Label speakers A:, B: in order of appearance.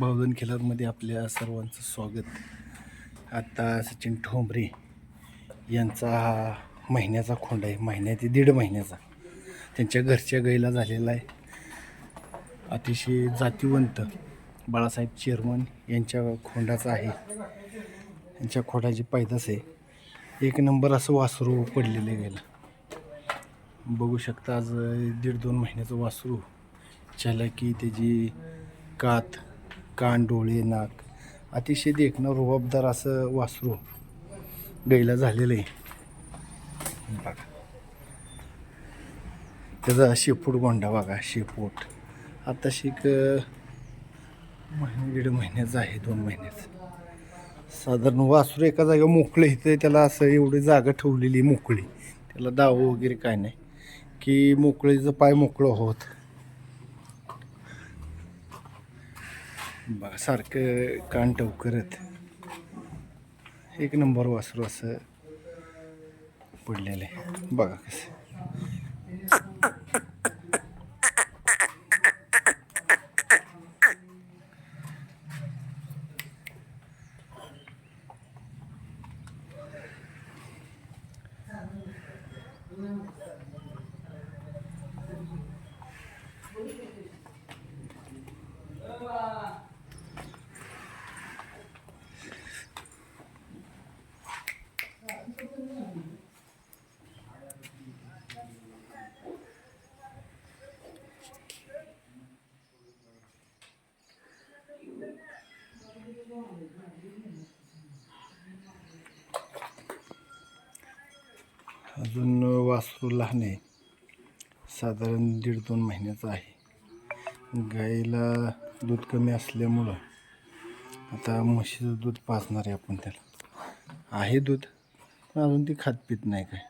A: भावधन खेलरमध्ये आपल्या सर्वांचं स्वागत. आता सचिन ठोंबरे यांचा हा महिन्याचा खोंड आहे. महिन्या ते दीड महिन्याचा. त्यांच्या घरच्या गाईला झालेला आहे. अतिशय जातीवंत बाळासाहेब चेअरमन यांच्या खोंडाचा आहे. यांच्या खोंडाची पैदास आहे. एक नंबर असं वासरू पडलेलं आहे गेलं बघू शकता आज दीड दोन महिन्याचं वासरू झालं की त्याची कात कान डोळे नाक. अतिशय देखणं रुबाबदार असं वासरू गैला झालेलं आहे. बघा. त्याचा शेपूट गोंडा बघा शेपूट. आता शिक महिने दीड महिन्याचा आहे दोन महिन्याचं. साधारण वासरू एका जागा मोकळे तर त्याला असं एवढी जागा ठेवलेली मोकळी. त्याला दाव वगैरे काय नाही. की मोकळीचं पाय मोकळं होत. बघा सारखं कान टव करत एक नंबर वासरू असं पडलेलं आहे. बघा कसं. अजून वासरू लहान आहे साधारण दीड दोन महिन्याचं आहे. गाईला दूध कमी असल्यामुळं आता म्हशीचं दूध पाजणार आहे आपण त्याला. आहे दूध पण अजून ती खात पित नाही काय.